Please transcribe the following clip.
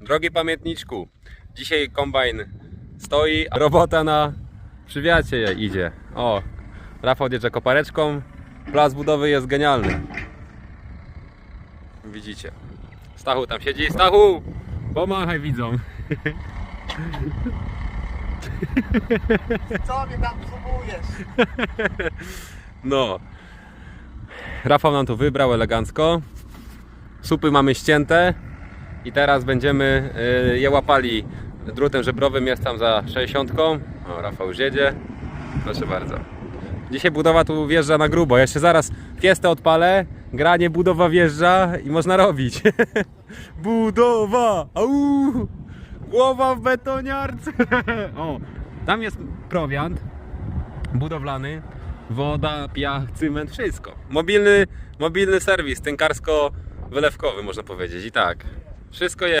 Drogi pamiętniczku, dzisiaj kombajn stoi, a robota na przywiacie idzie. O, Rafał jedzie kopareczką, plac budowy jest genialny. Widzicie. Stachu tam siedzi. Stachu! Pomachaj widzom. Co mnie tam próbujesz? No. Rafał nam tu wybrał elegancko. Supy mamy ścięte. I teraz będziemy y, je łapali drutem żebrowym. Jest tam za 60. O, Rafał już jedzie. Proszę bardzo. Dzisiaj budowa tu wjeżdża na grubo. Ja się zaraz fiestę odpalę. Granie, budowa wjeżdża i można robić. budowa! Au! Głowa w betoniarce! o, tam jest prowiant budowlany, woda, piach, cement, wszystko. Mobilny, mobilny serwis, tynkarsko-wylewkowy można powiedzieć i tak. Wszystko jest.